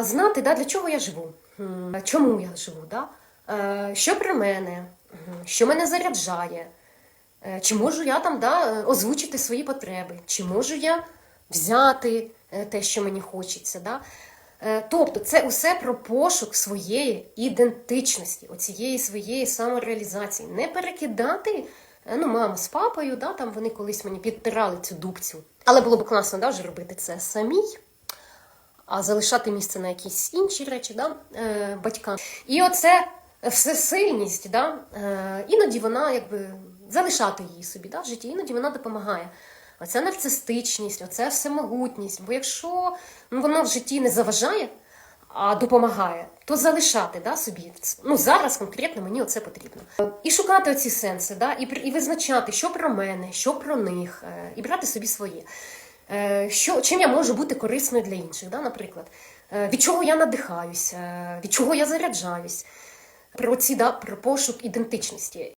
Знати, да, для чого я живу, чому я живу, да? Е, що про мене, що мене заряджає, Е, чи можу я там да, озвучити свої потреби, чи можу я взяти е, те, що мені хочеться. Да? Тобто це усе про пошук своєї ідентичності, оцієї своєї самореалізації. Не перекидати ну, мама з папою, да, там вони колись мені підтирали цю дубцю. Але було б класно да, вже робити це самій, а залишати місце на якісь інші речі да, е, батькам. І оце всесильність, да, е, іноді вона якби залишати її собі да, в житті, іноді вона допомагає. Оця нарцистичність, оця всемогутність. Бо якщо ну, воно в житті не заважає, а допомагає, то залишати да, собі. Ну, зараз конкретно мені оце потрібно. І шукати оці сенси, да, і, і визначати, що про мене, що про них, е, і брати собі своє. Е, Що, чим я можу бути корисною для інших, да, наприклад, Е, від чого я надихаюсь, е, від чого я заряджаюсь. Про ці да, про пошук ідентичності.